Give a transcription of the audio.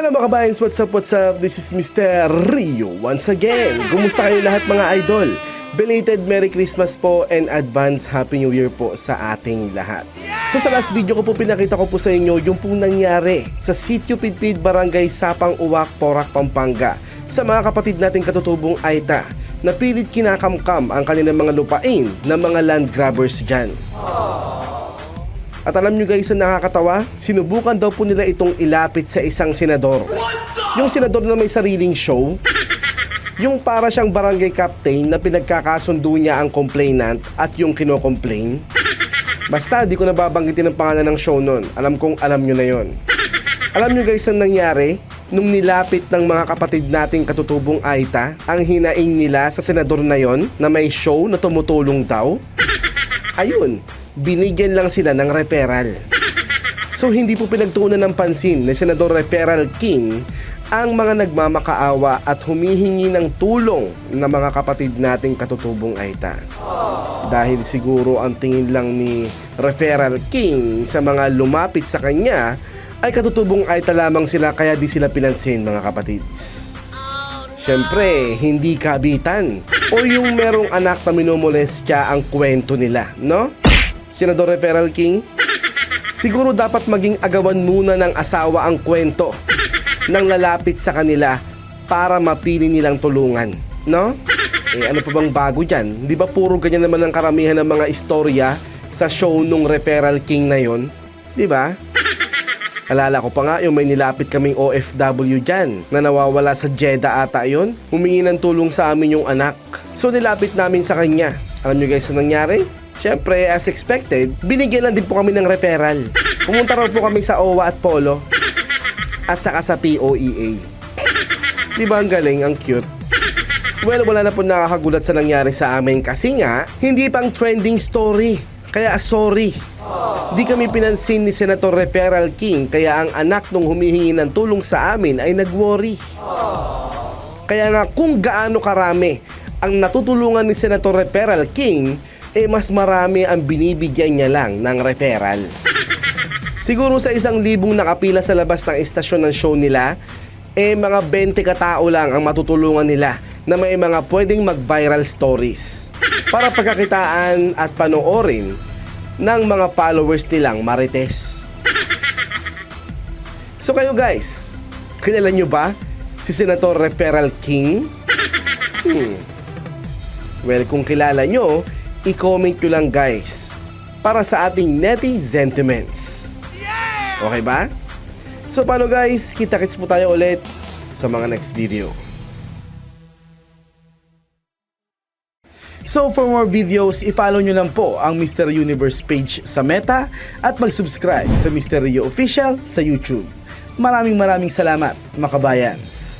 Hello mga kabayans, what's up, what's up? This is Mr. Rio once again. Kumusta kayo lahat mga idol? Belated Merry Christmas po and advance Happy New Year po sa ating lahat. So sa last video ko po pinakita ko po sa inyo yung pong nangyari sa Sitio Pidpid Barangay Sapang Uwak, Porac, Pampanga sa mga kapatid nating katutubong Aita na pilit kinakamkam ang kanilang mga lupain ng mga land grabbers dyan. At alam nyo guys na nakakatawa, sinubukan daw po nila itong ilapit sa isang senador. Yung senador na may sariling show, yung para siyang barangay captain na pinagkakasundo niya ang complainant at yung kino-complain. Basta di ko nababanggitin ang pangalan ng show nun. Alam kong alam nyo na yon. Alam nyo guys ang nangyari? Nung nilapit ng mga kapatid nating katutubong Aita, ang hinaing nila sa senador na yon na may show na tumutulong daw? Ayun, binigyan lang sila ng referral. So hindi po pinagtuunan ng pansin ni Senador Referral King ang mga nagmamakaawa at humihingi ng tulong ng mga kapatid nating katutubong Aita. Dahil siguro ang tingin lang ni Referral King sa mga lumapit sa kanya ay katutubong Aita lamang sila kaya di sila pinansin mga kapatids. Siyempre, hindi kabitan. O yung merong anak na minumolestya ang kwento nila, no? Senador Referral King? Siguro dapat maging agawan muna ng asawa ang kwento ng lalapit sa kanila para mapili nilang tulungan, no? Eh ano pa bang bago dyan? Di ba puro ganyan naman ang karamihan ng mga istorya sa show nung Referral King na yon? Di ba? Alala ko pa nga yung may nilapit kaming OFW dyan na nawawala sa Jeddah ata yon. Humingi ng tulong sa amin yung anak. So nilapit namin sa kanya. Alam nyo guys ang nangyari? Siyempre, as expected, binigyan lang din po kami ng referral. Pumunta raw po kami sa OWA at Polo. At saka sa POEA. Di ba ang galing, ang cute? Well, wala na po nakakagulat sa nangyari sa amin kasi nga, hindi pang trending story. Kaya sorry. Di kami pinansin ni Senator Referral King kaya ang anak nung humihingi ng tulong sa amin ay nag-worry. Kaya nga kung gaano karami ang natutulungan ni Senator Referral King, eh mas marami ang binibigyan niya lang ng referral. Siguro sa isang libong nakapila sa labas ng istasyon ng show nila, eh mga 20 katao lang ang matutulungan nila na may mga pwedeng mag-viral stories para pagkakitaan at panoorin ng mga followers nilang Marites. So kayo guys, kilala nyo ba si Senator Referral King? Hmm. Well, kung kilala nyo, i-comment nyo lang guys para sa ating neti sentiments. Okay ba? So paano guys, kita-kits po tayo ulit sa mga next video. So for more videos, i-follow nyo lang po ang Mr. Universe page sa Meta at mag-subscribe sa Mr. Rio Official sa YouTube. Maraming maraming salamat, makabayans.